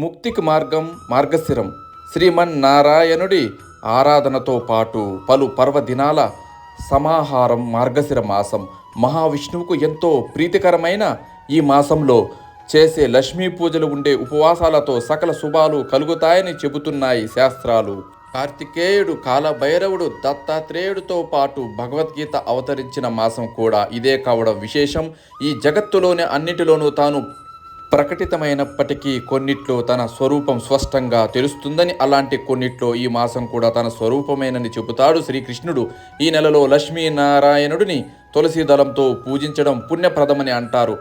ముక్తికి మార్గం మార్గశిరం. శ్రీమన్నారాయణుడి ఆరాధనతో పాటు పలు పర్వదినాల సమాహారం మార్గశిర మాసం. మహావిష్ణువుకు ఎంతో ప్రీతికరమైన ఈ మాసంలో చేసే లక్ష్మీ పూజలు ఉండే ఉపవాసాలతో సకల శుభాలు కలుగుతాయని చెబుతున్నాయి శాస్త్రాలు. కార్తికేయుడు కాలభైరవుడు దత్తాత్రేయుడితో పాటు భగవద్గీత అవతరించిన మాసం కూడా ఇదే కావడం విశేషం. ఈ జగత్తులోని అన్నిటిలోనూ తాను ప్రకటితమైనప్పటికీ కొన్నిట్లో తన స్వరూపం స్పష్టంగా తెలుస్తుందని అలాంటి కొన్నిట్లో ఈ మాసం కూడా తన స్వరూపమేనని చెబుతాడు శ్రీకృష్ణుడు. ఈ నెలలో లక్ష్మీనారాయణుడిని తులసి దళంతో పూజించడం పుణ్యప్రదమని అంటారు.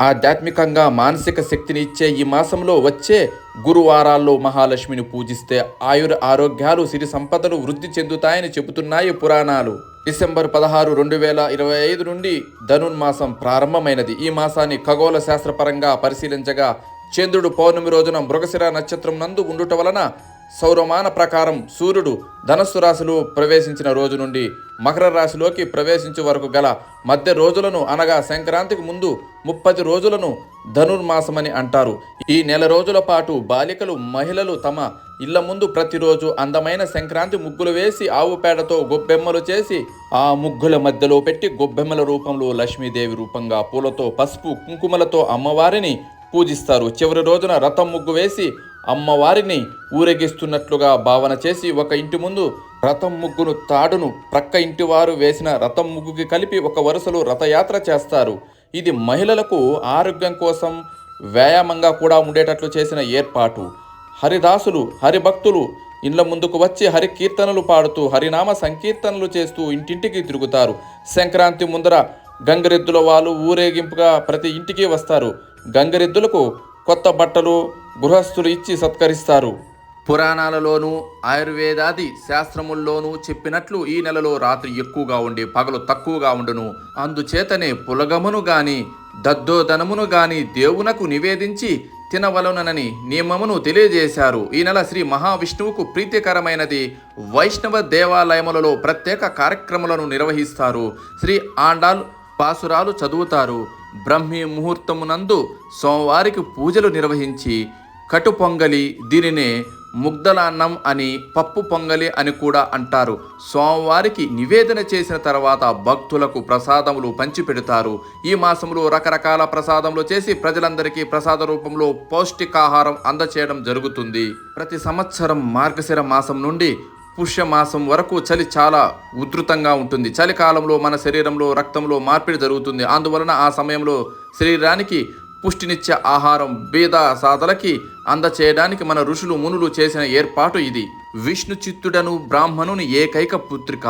ఆధ్యాత్మికంగా మానసిక శక్తిని ఇచ్చే ఈ మాసంలో వచ్చే గురువారాల్లో మహాలక్ష్మిని పూజిస్తే ఆయుర ఆరోగ్యాలు సిరి సంపదలు వృద్ధి చెందుతాయని చెబుతున్నాయి పురాణాలు. డిసెంబర్ పదహారు రెండు వేల ఇరవై ఐదు నుండి ధనుర్మాసం ప్రారంభమైనది. ఈ మాసాన్ని ఖగోళ శాస్త్రపరంగా పరిశీలించగా చంద్రుడు పౌర్ణమి రోజున మృగశిర నక్షత్రం నందు ఉండుట వలన సౌరమాన ప్రకారం సూర్యుడు ధనస్సు రాశిలో ప్రవేశించిన రోజు నుండి మకర రాశిలోకి ప్రవేశించే వరకు గల మధ్య రోజులను అనగా సంక్రాంతికి ముందు ముప్పది రోజులను ధనుర్మాసమని అంటారు. ఈ నెల రోజుల పాటు బాలికలు మహిళలు తమ ఇళ్ళ ముందు ప్రతిరోజు అందమైన సంక్రాంతి ముగ్గులు వేసి ఆవు పేడతో గొబ్బెమ్మలు చేసి ఆ ముగ్గుల మధ్యలో పెట్టి గొబ్బెమ్మల రూపంలో లక్ష్మీదేవి రూపంగా పూలతో పసుపు కుంకుమలతో అమ్మవారిని పూజిస్తారు. చివరి రోజున రథం ముగ్గు వేసి అమ్మవారిని ఊరేగిస్తున్నట్లుగా భావన చేసి ఒక ఇంటి ముందు రథం ముగ్గును తాడును ప్రక్క ఇంటి వారు వేసిన రథం ముగ్గుకి కలిపి ఒక వరుసలో రథయాత్ర చేస్తారు. ఇది మహిళలకు ఆరోగ్యం కోసం వ్యాయామంగా కూడా ఉండేటట్లు చేసిన ఏర్పాటు. హరిదాసులు హరిభక్తులు ఇండ్ల ముందుకు వచ్చి హరి కీర్తనలు పాడుతూ హరినామ సంకీర్తనలు చేస్తూ ఇంటింటికి తిరుగుతారు. సంక్రాంతి ముందర గంగరెద్దుల వాళ్ళు ఊరేగింపుగా ప్రతి ఇంటికి వస్తారు. గంగరెద్దులకు కొత్త బట్టలు గృహస్థులు ఇచ్చి సత్కరిస్తారు. పురాణాలలోనూ ఆయుర్వేదాది శాస్త్రముల్లోనూ చెప్పినట్లు ఈ నెలలో రాత్రి ఎక్కువగా ఉండి పగలు తక్కువగా ఉండును. అందుచేతనే పులగమును గాని దద్దోదనమును గాని దేవునకు నివేదించి తినవలనని నియమమును తెలియజేశారు. ఈ నెల శ్రీ మహావిష్ణువుకు ప్రీతికరమైనది వైష్ణవ దేవాలయములలో ప్రత్యేక కార్యక్రమాలను నిర్వహిస్తారు. శ్రీ ఆండాల్ పాసురాలు చదువుతారు. బ్రహ్మీ ముహూర్తమునందు సోమవారికి పూజలు నిర్వహించి కటు పొంగలి దీనినే ముగ్ధలాన్నం అని పప్పు పొంగలి అని కూడా అంటారు. సోమవారికి నివేదన చేసిన తర్వాత భక్తులకు ప్రసాదములు పంచిపెడతారు. ఈ మాసంలో రకరకాల ప్రసాదములు చేసి ప్రజలందరికీ ప్రసాద రూపంలో పౌష్టికాహారం అందచేయడం జరుగుతుంది. ప్రతి సంవత్సరం మార్గశిర మాసం నుండి పుష్యమాసం వరకు చలి చాలా ఉధృతంగా ఉంటుంది. చలికాలంలో మన శరీరంలో రక్తంలో మార్పిడి జరుగుతుంది. అందువలన ఆ సమయంలో శరీరానికి పుష్టినిచ్చే ఆహారం బీద సాధలకి అందచేయడానికి మన ఋషులు మునులు చేసిన ఏర్పాటు ఇది. విష్ణు చిత్తుడను బ్రాహ్మణుని ఏకైక పుత్రిక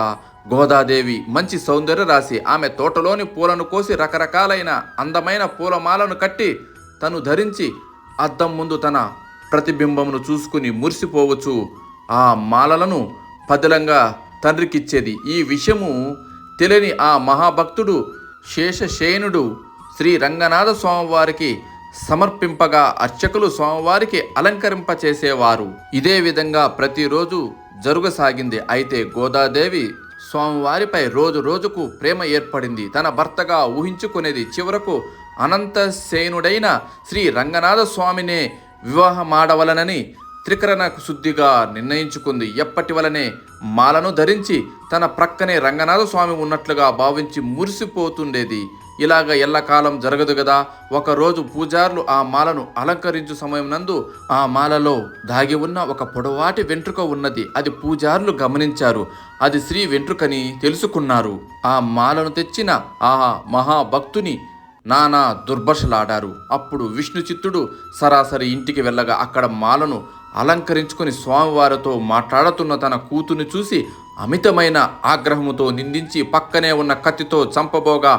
గోదాదేవి. మంచి సౌందర్య రాశి. ఆమె తోటలోని పూలను కోసి రకరకాలైన అందమైన పూలమాలను కట్టి తను ధరించి అద్దం ముందు తన ప్రతిబింబమును చూసుకుని మురిసిపోవచ్చు. ఆ మాలలను పదిలంగా తండ్రికిచ్చేది. ఈ విషయము తెలియని ఆ మహాభక్తుడు శేషశయనుడు శ్రీ రంగనాథ స్వామివారికి సమర్పింపగా అర్చకులు స్వామివారికి అలంకరింపచేసేవారు. ఇదే విధంగా ప్రతిరోజు జరుగసాగింది. అయితే గోదాదేవి స్వామివారిపై రోజు రోజుకు ప్రేమ ఏర్పడింది. తన భర్తగా ఊహించుకునేది చివరకు అనంతసేనుడైన శ్రీ రంగనాథ స్వామినే వివాహమాడవలనని త్రికరణ శుద్ధిగా నిర్ణయించుకుంది. ఎప్పటి వలనే మాలను ధరించి తన ప్రక్కనే రంగనాథ స్వామి ఉన్నట్లుగా భావించి మురిసిపోతుండేది. ఇలాగ ఎల్లకాలం జరగదు కదా ఒకరోజు పూజారులు ఆ మాలను అలంకరించు సమయం నందు ఆ మాలలో దాగి ఉన్న ఒక పొడవాటి వెంట్రుక ఉన్నది. అది పూజారులు గమనించారు. అది శ్రీ వెంట్రుకని తెలుసుకున్నారు. ఆ మాలను తెచ్చిన ఆ మహాభక్తుని నానా దుర్భషలాడారు. అప్పుడు విష్ణు చిత్తుడు సరాసరి ఇంటికి వెళ్ళగా అక్కడ మాలను అలంకరించుకుని స్వామివారితో మాట్లాడుతున్న తన కూతుని చూసి అమితమైన ఆగ్రహముతో నిందించి పక్కనే ఉన్న కత్తితో చంపబోగా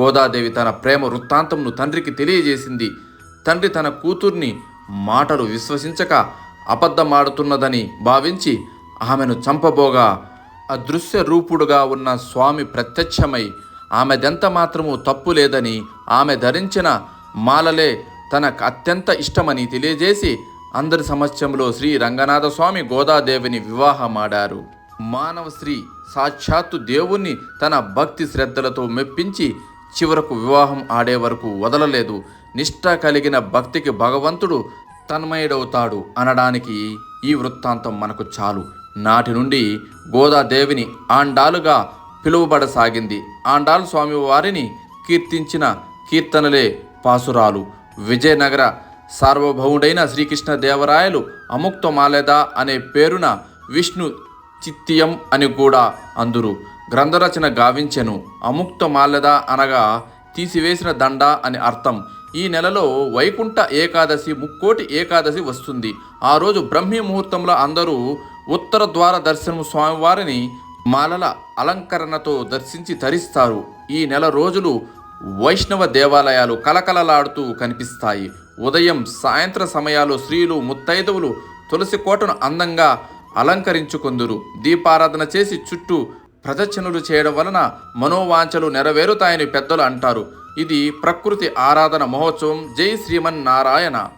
గోదాదేవి తన ప్రేమ వృత్తాంతంను తండ్రికి తెలియజేసింది. తండ్రి తన కూతుర్ని మాటలు విశ్వసించక అబద్ధమాడుతున్నదని భావించి ఆమెను చంపబోగా అదృశ్య రూపుడుగా ఉన్న స్వామి ప్రత్యక్షమై ఆమెదెంత మాత్రము తప్పు లేదని ఆమె ధరించిన మాలలే తనకు అత్యంత ఇష్టమని తెలియజేసి అందరి సమక్షంలో శ్రీ రంగనాథ స్వామి గోదాదేవిని వివాహమాడారు. మానవ శ్రీ సాక్షాత్తు దేవుణ్ణి తన భక్తి శ్రద్ధలతో మెప్పించి చివరకు వివాహం ఆడే వరకు వదలలేదు. నిష్ఠ కలిగిన భక్తికి భగవంతుడు తన్మయుడవుతాడు అనడానికి ఈ వృత్తాంతం మనకు చాలు. నాటి నుండి గోదాదేవిని ఆండాలుగా పిలువబడసాగింది. ఆండాలు స్వామి వారిని కీర్తించిన కీర్తనలే పాసురాలు. విజయనగర సార్వభౌముడైన శ్రీకృష్ణదేవరాయలు అముక్తమాలెద అనే పేరున విష్ణు చిత్తియం అని కూడా అందురు. గ్రంథరచన గావించెను. అముక్తమాల్యద అనగా తీసివేసిన దండ అని అర్థం. ఈ నెలలో వైకుంఠ ఏకాదశి ముక్కోటి ఏకాదశి వస్తుంది. ఆ రోజు బ్రహ్మీ ముహూర్తంలో అందరూ ఉత్తర ద్వార దర్శనం స్వామివారిని మాలల అలంకరణతో దర్శించి తరిస్తారు. ఈ నెల రోజులు వైష్ణవ దేవాలయాలు కలకలలాడుతూ కనిపిస్తాయి. ఉదయం సాయంత్ర సమయాలు స్త్రీలు ముత్తైదవులు తులసి కోటను అందంగా అలంకరించుకుందురు. దీపారాధన చేసి చుట్టూ ప్రదక్షిణలు చేయడం వలన మనోవాంఛలు నెరవేరుతాయని పెద్దలు అంటారు. ఇది ప్రకృతి ఆరాధన మహోత్సవం. జై శ్రీమన్నారాయణ.